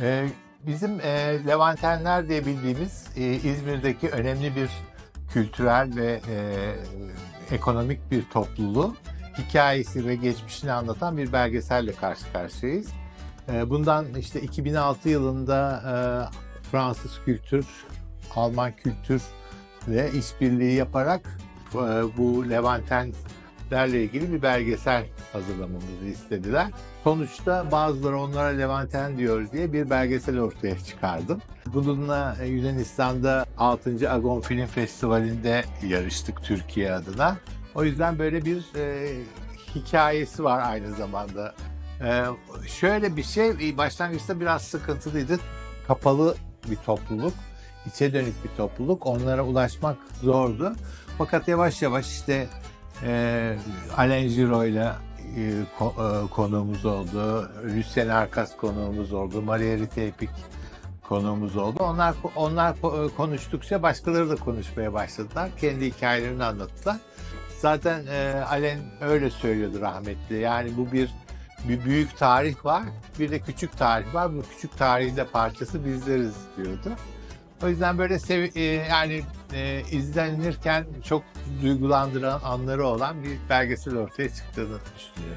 Ee, bizim e, Levantenler diye bildiğimiz e, İzmir'deki önemli bir kültürel ve e, ekonomik bir topluluğu hikayesi ve geçmişini anlatan bir belgeselle karşı karşıyayız. E, bundan işte 2006 yılında e, Fransız kültür, Alman kültürle işbirliği yaparak e, bu Levantenlerle ilgili bir belgesel hazırlamamızı istediler. Sonuçta bazıları onlara Levanten diyor diye bir belgesel ortaya çıkardım. Bununla e, Yunanistan'da 6. Agon Film Festivali'nde yarıştık Türkiye adına. O yüzden böyle bir e, hikayesi var aynı zamanda. E, şöyle bir şey, e, başlangıçta biraz sıkıntılıydı. Kapalı bir topluluk, içe dönük bir topluluk. Onlara ulaşmak zordu. Fakat yavaş yavaş işte e, Alain Giro'yla e, ko- e, konuğumuz oldu. Lucien Arkas konuğumuz oldu. Maria Ritepik konuğumuz oldu. Onlar onlar e, konuştukça başkaları da konuşmaya başladılar. Kendi hikayelerini anlattılar. Zaten e, Alain öyle söylüyordu rahmetli. Yani bu bir bir büyük tarih var, bir de küçük tarih var. Bu küçük tarihin de parçası bizleriz diyordu. O yüzden böyle sev- e, yani e, izlenirken çok duygulandıran anları olan bir belgesel ortaya çıktığını düşünüyorum.